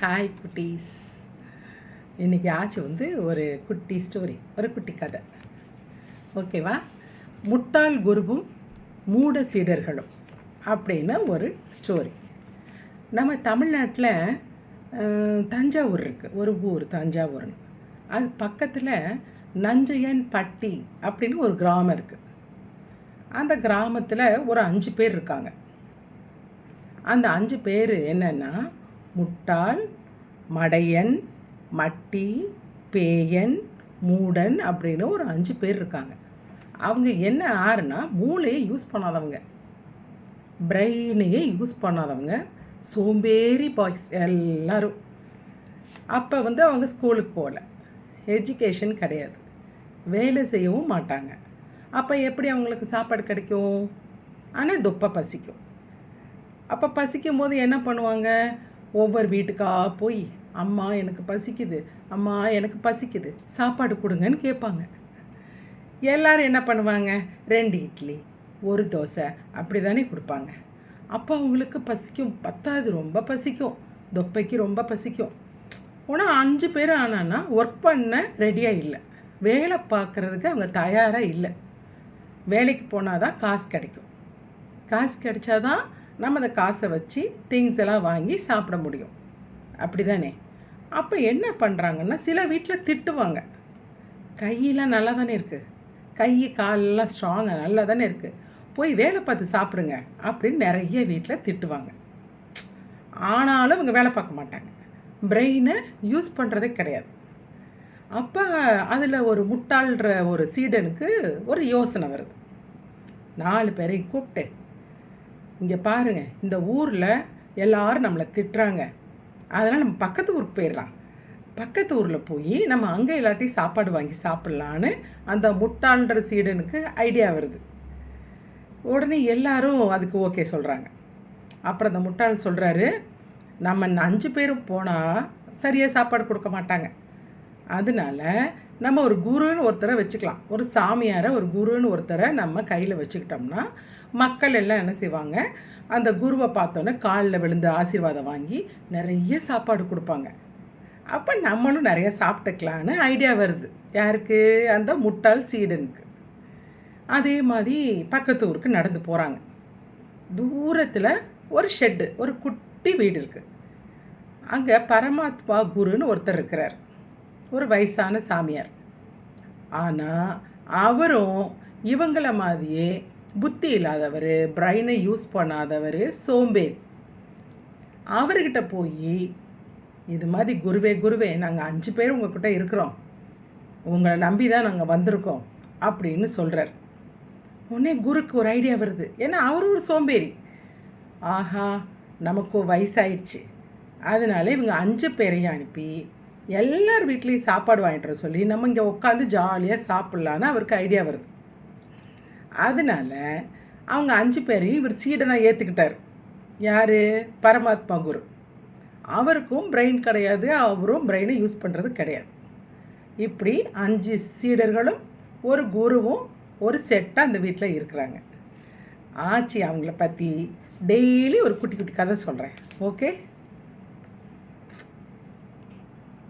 Hi குட்டீஸ். இன்றைக்கி ஆச்சு வந்து ஒரு குட்டி ஸ்டோரி ஒரு குட்டி கதை. ஓகேவா முட்டாள் குருவும் மூட சீடர்களும் அப்படின்னு ஒரு ஸ்டோரி நம்ம தமிழ்நாட்டில் தஞ்சாவூர் இருக்குது ஒரு ஊர் தஞ்சாவூர்னு. அது பக்கத்தில் நஞ்சையன் பட்டி அப்படின்னு ஒரு கிராமம் இருக்குது அந்த கிராமத்தில் ஒரு அஞ்சு பேர் இருக்காங்க. அந்த அஞ்சு பேர் என்னென்னா முட்டாள் மடையன் மட்டி பேயன் மூடன் அப்படின்னு ஒரு அஞ்சு பேர் இருக்காங்க. அவங்க என்ன ஆறுனா மூளையை யூஸ் பண்ணாதவங்க. பிரெயினையே யூஸ் பண்ணாதவங்க. சோம்பேறி பாய்ஸ் எல்லோரும். அப்போ வந்து அவங்க ஸ்கூலுக்கு போகல. எஜுகேஷன் கிடையாது. வேலை செய்யவும் மாட்டாங்க. அப்போ எப்படி அவங்களுக்கு சாப்பாடு கிடைக்கும்? ஆனால் தொப்பை பசிக்கும். அப்போ பசிக்கும் போது என்ன பண்ணுவாங்க? ஒவ்வொரு வீட்டுக்கா போய் அம்மா எனக்கு பசிக்குது. அம்மா எனக்கு பசிக்குது. சாப்பாடு கொடுங்கன்னு கேட்பாங்க. எல்லாரும் என்ன பண்ணுவாங்க? ரெண்டு இட்லி ஒரு தோசை அப்படி தானே கொடுப்பாங்க. அப்போ அவங்களுக்கு பசிக்கும். பத்தாது ரொம்ப பசிக்கும். தொப்பைக்கு ரொம்ப பசிக்கும். ஆனால் அஞ்சு பேர் ஆனான்னா ஒர்க் பண்ண ரெடியாக இல்லை. வேலை பார்க்குறதுக்கு அவங்க தயாராக இல்லை. வேலைக்கு போனால் தான் காசு கிடைக்கும். காசு கிடைச்சாதான் நம்ம அந்த காசை வச்சு திங்ஸ் எல்லாம் வாங்கி சாப்பிட முடியும். அப்படி தானே அப்போ என்ன பண்ணுறாங்கன்னா சில வீட்டில் திட்டுவாங்க. கையெல்லாம் நல்லா தானே இருக்குது கை காலெல்லாம் ஸ்ட்ராங்காக நல்லா தானே இருக்குது போய் வேலை பார்த்து சாப்பிடுங்க அப்படின்னு நிறைய வீட்டில் திட்டுவாங்க. ஆனாலும் இவங்க வேலை பார்க்க மாட்டாங்க. பிரெயினை யூஸ் பண்ணுறதே கிடையாது. அப்போ அதில் ஒரு முட்டாள்ற ஒரு சீடனுக்கு ஒரு யோசனை வருது. நாலு பேரையும் கூப்பிட்டு இங்கே பாருங்கள் இந்த ஊரில் எல்லாரும் நம்மளை திட்டுறாங்க. அதனால் நம்ம பக்கத்து ஊருக்கு போயிடலாம் பக்கத்து ஊரில் போய் நம்ம அங்கே எல்லாத்தையும் சாப்பாடு வாங்கி சாப்பிட்லான்னு அந்த முட்டாள்ன்ற சீடனுக்கு ஐடியா வருது. உடனே எல்லாரும் அதுக்கு ஓகே சொல்கிறாங்க அப்புறம் அந்த முட்டாள் சொல்கிறாரு நம்ம அஞ்சு பேரும் போனால் சரியாக சாப்பாடு கொடுக்க மாட்டாங்க. அதனால நம்ம ஒரு குருன்னு ஒருத்தரை வச்சுக்கலாம். ஒரு சாமியாரை ஒரு குருன்னு ஒருத்தரை நம்ம கையில் வச்சுக்கிட்டோம்னா மக்கள் எல்லாம் என்ன செய்வாங்க? அந்த குருவை பார்த்தோன்னே காலில் விழுந்து ஆசீர்வாதம் வாங்கி நிறைய சாப்பாடு கொடுப்பாங்க. அப்போ நம்மளும் நிறைய சாப்பிட்டுக்கலான்னு ஐடியா வருது. யாருக்கு? அந்த முட்டாள் சீடனுக்கு. அதே மாதிரி பக்கத்து ஊருக்கு நடந்து போகிறாங்க தூரத்தில் ஒரு ஷெட்டு ஒரு குட்டி வீடு இருக்குது அங்கே பரமாத்மா குருன்னு ஒருத்தர் இருக்கிறார். ஒரு வயசான சாமியார். ஆனால் அவரும் இவங்கள மாதிரியே புத்தி இல்லாதவர் பிரைனை யூஸ் பண்ணாதவர் சோம்பேறி அவர்கிட்ட போய் இது மாதிரி குருவே குருவே நாங்கள் அஞ்சு பேர் உங்கள்கிட்ட இருக்கிறோம். உங்களை நம்பி தான் நாங்கள் வந்திருக்கோம். அப்படின்னு சொல்கிறார் உடனே குருக்கு ஒரு ஐடியா வருது. ஏன்னா அவரும் ஒரு சோம்பேறி. ஆஹா நமக்கு வயசாயிடுச்சு. அதனால இவங்க அஞ்சு பேரையும் அனுப்பி எல்லார் வீட்லேயும் சாப்பாடு வாங்கிட்டு வர சொல்லி நம்ம இங்கே உட்காந்து ஜாலியாக சாப்பிட்லான்னு அவருக்கு ஐடியா வருது. அதனால அவங்க அஞ்சு பேரையும் இவர் சீடனாக ஏற்றுக்கிட்டார் யார்? பரமாத்மா குரு. அவருக்கும் பிரெயின் கிடையாது அவரும் பிரெயினை யூஸ் பண்ணுறது கிடையாது. இப்படி அஞ்சு சீடர்களும் ஒரு குருவும் ஒரு செட்டாக அந்த வீட்டில் இருக்கிறாங்க. ஆச்சி அவங்கள பற்றி டெய்லி ஒரு குட்டி குட்டி கதை சொல்கிறேன் ஓகே